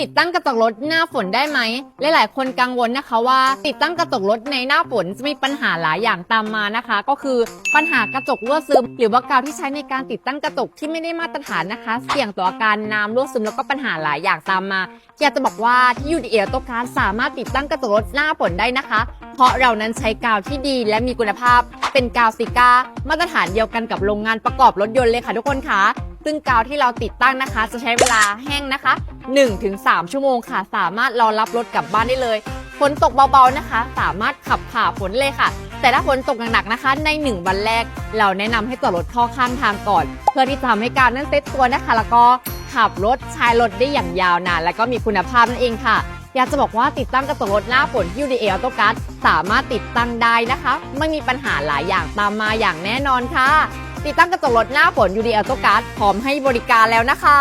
ติดตั้งกระจกรถหน้าฝนได้ไหมลหลายๆ คนกังวลนะคะว่า ติดตั้งกระจกรถในหน้าฝนจะมีปัญหาหลายอย่างตามมานะคะ ก็คือปัญหากระจกรั่วซึม หรือว่ากาวที่ใช้ในการติดตั้งกระจกที่ไม่ได้มาตรฐานนะคะ เสี่ยงต่ออาการน้ำรั่วซึมแล้วก็ปัญหาหลายอย่างตามมาอยากจะบอกว่าที่ยูดีเอโตการสามารถติดตั้งกระจกรถหน้าฝนได้นะคะ เพราะเรานั้นใช้กาวที่ดีและมีคุณภาพ เป็นกาวซิก้ามาตรฐานเดียวกันกับโรงงานประกอบรถยนต์เลยค่ะทุกคนคะ ซึ่งกาวที่เราติดตั้งนะคะ จะใช้เวลาแห้งนะคะ 1-3 ชั่วโมงค่ะ สามารถรอรับรถกลับบ้านได้เลยฝนตกเบาๆนะคะ สามารถขับผ่าฝนเลยค่ะ แต่ถ้าฝนตกหนักๆนะคะ ใน 1 วันแรก เราแนะนำให้จอดรถข้อข้างทางก่อน เพื่อที่จะทำให้การนั้นเซ็ตตัวนะคะ แล้วก็ขับรถใช้รถได้อย่างยาวนาน และก็มีคุณภาพนั่นเองค่ะ อยากจะบอกว่าติดตั้งกระจกรถหน้าฝนที่ UDA Auto Card สามารถติดตั้งได้นะคะ ไม่มีปัญหาหลายอย่างตามมาอย่างแน่นอนค่ะ ติดตั้งกระจกรถหน้าฝน UDA Auto Card พร้อมให้บริการแล้วนะคะ